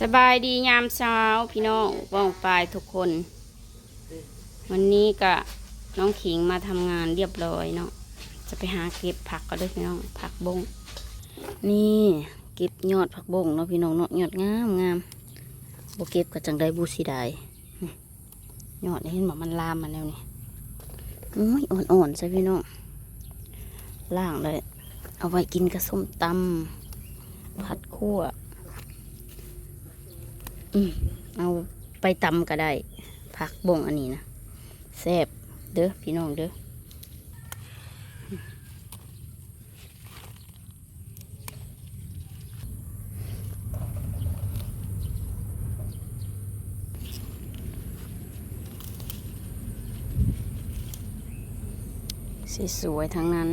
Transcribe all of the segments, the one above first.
สบายดียามเช้าพี่น้องว่องปลายทุกคน วันนี้ก็น้องขิงมาทำงานเรียบร้อยเนาะจะไปหาเก็บผักก็ด้วยพี่น้องผักบง นี่เก็บยอดผักบงเนาะพี่น้องเนาะยอดงามงามโบเก็บก็จังได้บูสีได้ยอดนี่เห็นบอกมันลามมาแล้วนี่อุ้ยอ่อนๆใช่พี่น้องล่างเลย เอาไว้กินกับส้มตำผัดคั่ว อืมเอาไปตำก็ได้ ผักบงอันนี้นะแซ่บเด้อพี่น้องเด้อสีสวยทั้งนั้น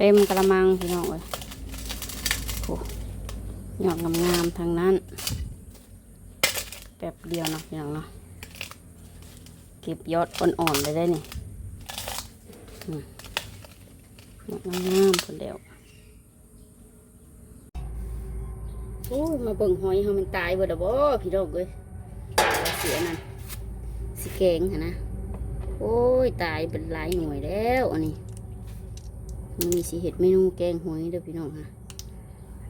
เต็มกระมังพี่น้องเลยโอ้ยอดงามๆทางนั้นแป๊บเดียวเนาะพี่น้องเนาะเก็บยอดอ่อนๆเลยได้นี่อืมยอดงามๆคนเดียวโอ้ยมาเบิ่งหอยเฮามันตายเบิดแล้วบ่พี่น้องเอ้ยเสียนั่นสิแกงหั่นนะโอ้ยตายเป็นหลายหน่วยแล้วอันนี้ มีสิเห็ดเมนูแกงหอยเด้อพี่น้องค่ะ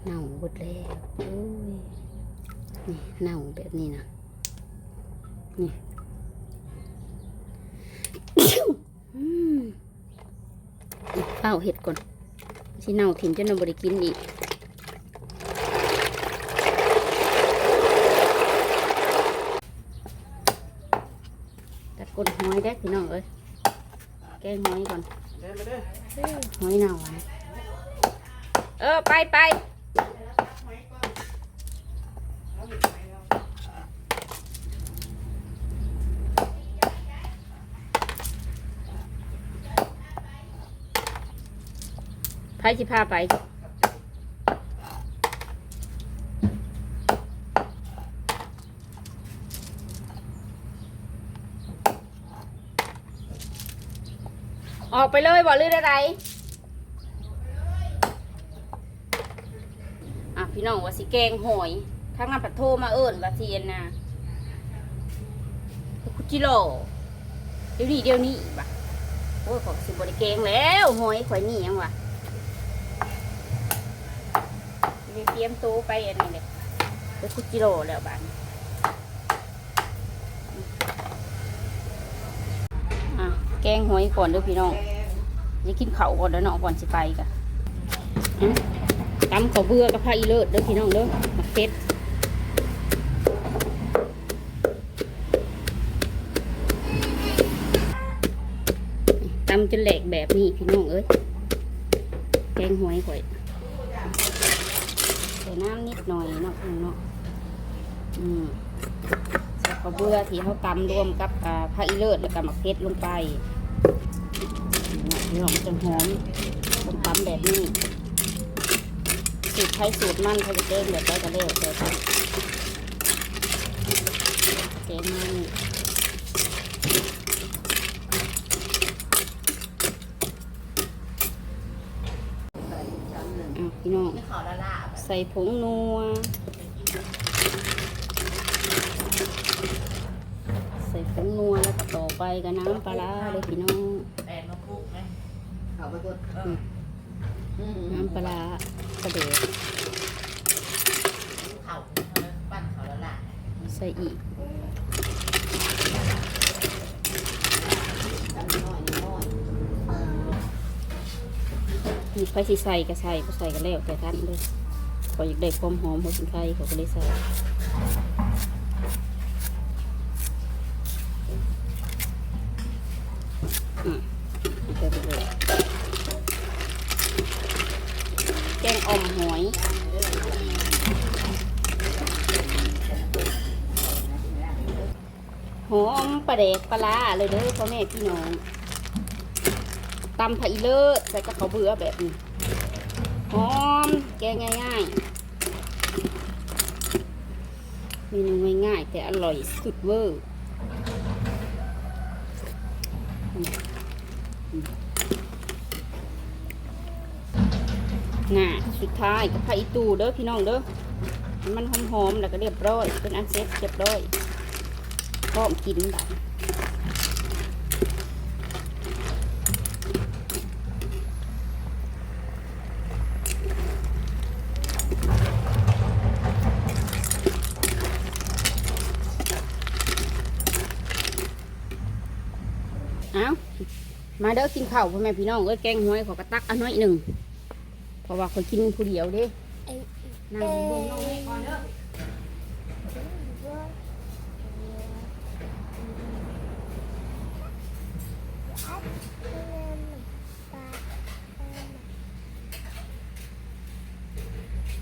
เน่าหมดแล้วโอ้ยนี่เน่าแบบนี้นะนี่อืมเฝ้าเห็ดก่อนสิเน่าถิ่นจนเราบริกินอีกตัดก้นหอยได้พี่น้องเอ้ยแกงหอยก่อน หอยเน่าอเออ ไปไปไปสิพาไป ออกไปเลยบ่ลืออะไรอะพี่น้องว่าสิแกงหอยทั้งนั้นปัดโทมาเอิญว่าสิเอ็นนะคุจิโร่เดี๋ยวนี้เดี๋ยวนี้บ่ะโอ้ยขอยสิบริแกงแล้วหอยข่อยนี่ยังวะเดี๋ยวเตรียมตู้ไปอันนี้เลยไปคุจิโร่แล้วบ้านอะ แกงหอยก่อนเด้อพี่น้องอย่ากินข้าวก่อนเด้อเนาะก่อนสิไปกะตำข้าวเบื่อกับผ้าอีเลิศเด้อพี่น้องเด้อมาเพ็ดตำจนแหลกแบบนี้พี่น้องเอ้ยแกงหอยข่อยใส่น้ำนิดหน่อยเนาะพี่น้องเนาะอืมใส่ ข้าวเบื่อที่เขาตำรวมกับผ้าอีเลิศแล้วก็มาเพ็ดลงไปพี่น้องจนหอมต้มตำแบบนี้สูตรไทยสูตรมั่นเขาจะเก่งแบบได้ก็เร็วแต่ครับเก่งมันอะพี่น้องใส่ผงนัว ใส่ผงนัวแล้ว ก็ต่อไปกับน้ำปลาร้าเลยพี่น้องแอนมาคลุกไหมเขาไปกดน้ำปลาร้าประเดี๋ยวเขาปั้นเขาแล้วล่ะใส่อีกจำน้อยน้อยมีไฟสีใส่ก็ใส่ก็ใส่ก็แล้วแต่ท่านเลยพออยากได้ความหอมหัวสินไข่เขาก็เลยใส่อืมใส่ไปเลย แกงอ่อมหอยหอมปลาเด็กปลาร้าเลยเด้อพ่อแม่พี่น้องตำผักอีเลิศใส่กระเขาเบื่อแบบนี้หอมแกงง่ายๆเมนูง่ายๆแต่อร่อยสุดเวอร์ น่ะสุดท้ายกับผักอีตูเด้อพี่น้องเด้อมันหอมๆแล้วก็เรียบร้อย เป็นอันเสร็จเรียบร้อยพร้อมกินแบบเอา มาเด้อกินข้าวพ่อแม่พี่น้องเอ้ยแกงหวยขอกระตักอันน้อยหนึ่งเพราะว่าเขากินผู้เดียวเด้นั่งเบิ่งน้องแม่ก่อนเด้อ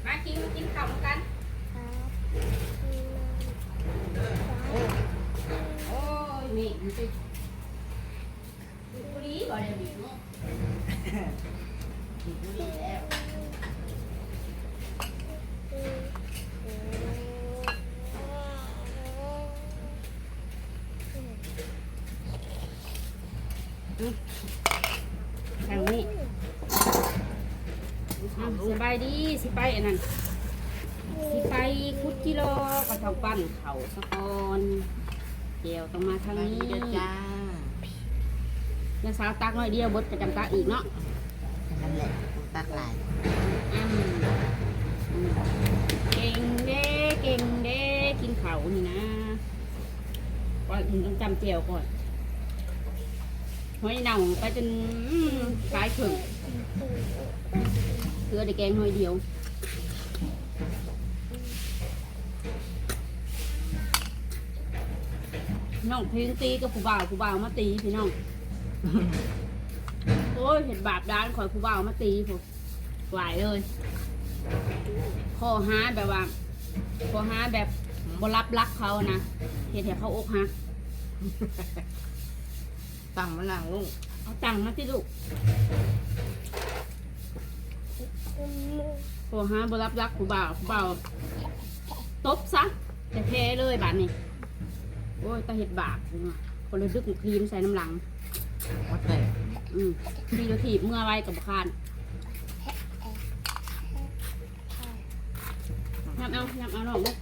มากินกินข้าวกัน ทางนี้อ้าวสบายดีสิไปอันนั้นสิไปคุดกิโลก็ต้องปั้นเขาสะกอนเดี๋ยวต้องมาทางมานี้ดีเด้อจ้ายังสาวตักน้อยเดียวบดประจำตักอีกเนาะนั่นแหละตักหลายอืมอืมเก่งเด้เก่งเด้กินเขาวนี่นะก่อนอื่นต้องจำเจียวก่อน หอยเน่าไปจนอืมกลายผึ่งเกลือได้แกงหน่อยเดียวน้องเพลงตีกับผู้บ่าวผู้บ่าวมาตีพี่น้องโอ้ยเห็นบาปด้านคอยผู้บ่าวมาตีผมหลายเลยข้อหาแบบว่าข้อหาแบบบรับรักเขานะเห็นแต่เขาอกหัก ตั้งมาลังลุงเอาตังค์มาที่ลูกข้อหาบรับรักผู้บ่าวผู้บ่าวตบซะแต่แพ้เลยบาดนี้โอ้ยตาเห็ดบาปเลยว่ะคนเลยดึกครีมใส่น้ำหลังหมดเลยอืมทีละทีบเมื่อไรกับคานยับเอายับเอาหน่องลูก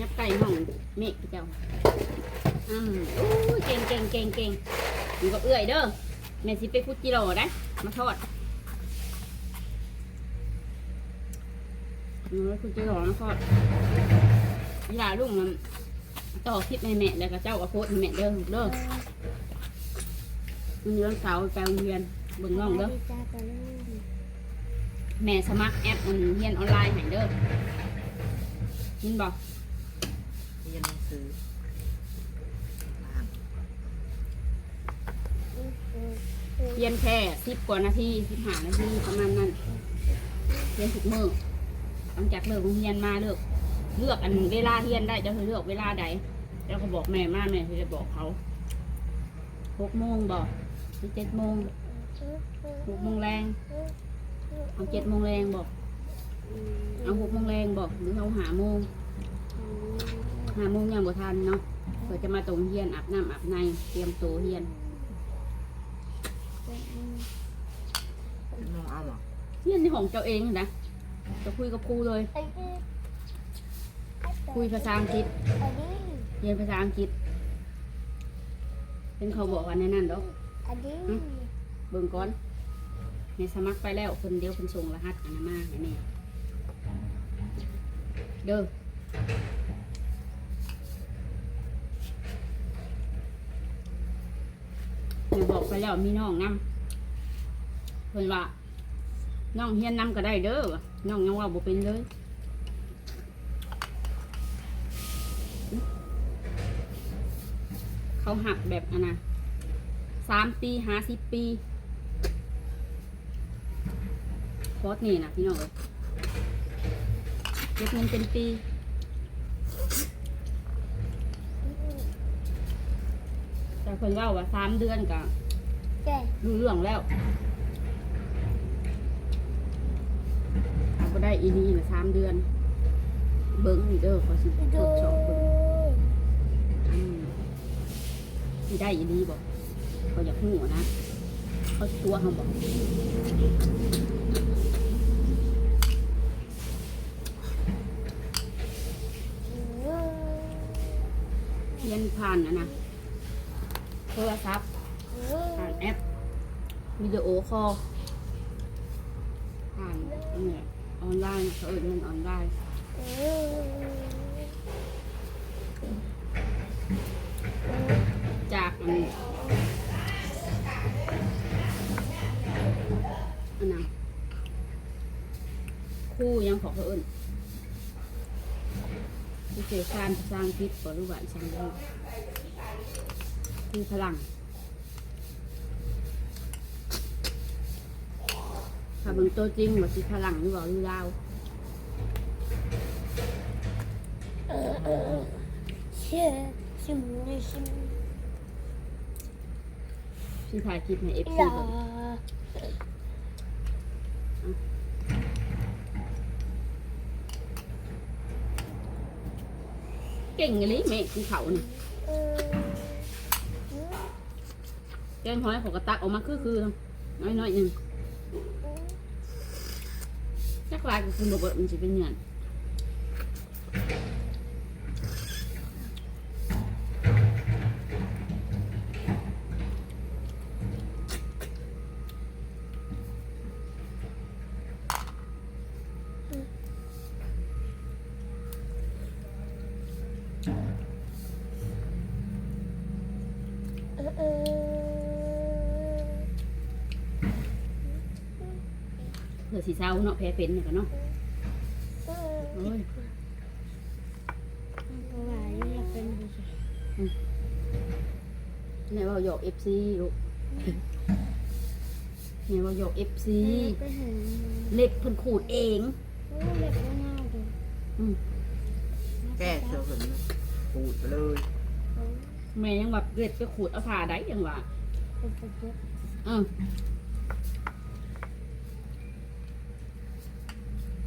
ยับไก่ห้องเมฆเจ้า อืมอู้เก่งเก่งเก่งเก่งอยู่กับเอื้อยเด้อแม่สิไปคุดกิโลได้มาทอดอืมคุดกิโลมาทอดยีหลาลุงมันต่อคลิปให้แม่แล้วก็เจ้าก็โพสต์ให้แม่เด้อเด้อมันเลี้ยงเสาร์ไปโรงเรียนเบิ่งน้องเด้อแม่สมัครแอปมันเรียนออนไลน์ให้เด้อยินบอกเรียนหนังสือบ้าง เรียนแค่สิบกว่านาทีสิบห้านาทีประมาณนั้นเรียนทุกมือหลังจากเลิกโรงเรียนมาเลือกเลือกอันเวลาเรียนได้จะเลือกเวลาใดแล้วก็บอกแม่มาแม่จะบอกเขาหกโมงบอกหรือเจ็ดโมงหกโมงแรงเอาเจ็ดโมงแรงบอกเอาหกโมงแรงบอกหรือเอาหาโมงหาโมงยังบ่ทันเนาะเพื่อจะมาตรงเฮียนอาบน้ำอาบในเตรียมตัวเฮียน น้องเอาเหรอเฮียนในของเจ้าเองนะจะคุยกับครูเลย คุยภาษาอังกฤษเรียนภาษาอังกฤษ เป็นเขาบอกว่าในนั้นดอกเบิ่งก่อนในสมัครไปแล้วคนเดียวคนส่งรหัสอันนั้นมาให้แม่เด้อแม่บอกไปแล้วมีน้องนำ เพิ่นว่าน้องเฮียนนำก็ได้เด้อว่ะน้องยังว่าบ่เป็นเลยเขาหักแบบอันนะสามปีห้าสิบปีโคตรนี่นะพี่น้องเอ้ยเก็บเงินเป็นปีแต่คนว่าว่าสามเดือนกับแก่รู้เรื่องแล้ว ก็ได้อีนี่นะสามเดือน เบิ้งนี่เด้อขอสิทดสอบเบิ้งอืมได้อีนี่บอกเขาอยากหูนะเขาตัวเขาบอกเรียนผ่านนะนะโทรศัพท์ผ่านแอปวิดีโอคอลผ่านเนี่ย ออนไลน์เขาเอิมันออนไลน์จากอันอันนั้นคู่ยังขอเขาเอิญที่เกี่ยวการสร้างพิษบริวารสังเวยคือพลัง ถ้าเบิ่งตัวจริงว่าสิพลังหรือว่าหรือลาวชื่อชิมเลยชิมที่ถ่ายคลิปในเอฟอซีย่าเก่งเลยแม่คือเขานี่เออแกงหอยเขอกระตักออกมาคือคือน้อยน้อยๆหนึ่ง จักลายก็คือบอกว่ สีเศร้าเนาะแพ้เป็นเนี่ยกันเนาะเออโอ้ยเพราะว่าอยากเป็นผู้ชายเนี่ยว่าหยอกเอฟซีลูกเนี่ยว่าหยอกเอฟซีก็เห็นเล็บเพิ่นขูดเองโอ้เล็บก็น่าดูอืมแก้เสือเหินปูดไปเลยแม่ยังแบบเล็บไปขูดเอาผ่าได้ยังว่าเป็นปุ๊บปุ๊บเออ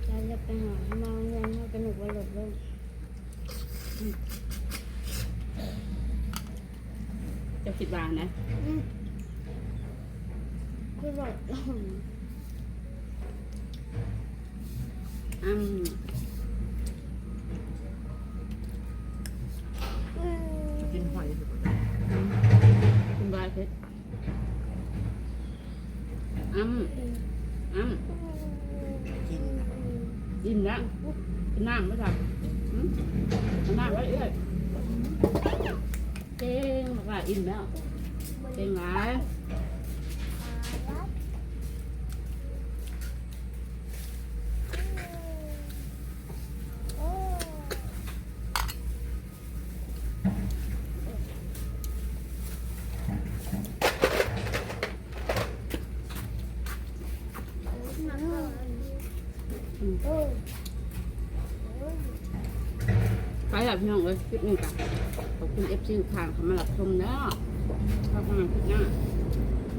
เราจะ ไปหามองเงินเขากระหนุกว่าหลบลงเจะคิดวางนะคือหลบลงอืมอืมกินหอยสุดคุณบายเพชรอืมอืมกิน นะอิ่มแล้วนั่งไม่ทำอืมเอาน้ำไว้เอ้ยเก่งบอกว่าอิ่มแล้วเก่งหลาย ล่ะพี่น้องเอ้ยคลิปนี้กันขอบคุณเอฟซีทางเขามาหลับชมเนาะขอบคุณคลิปหน้า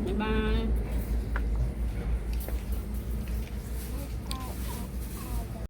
บ๊ายบาย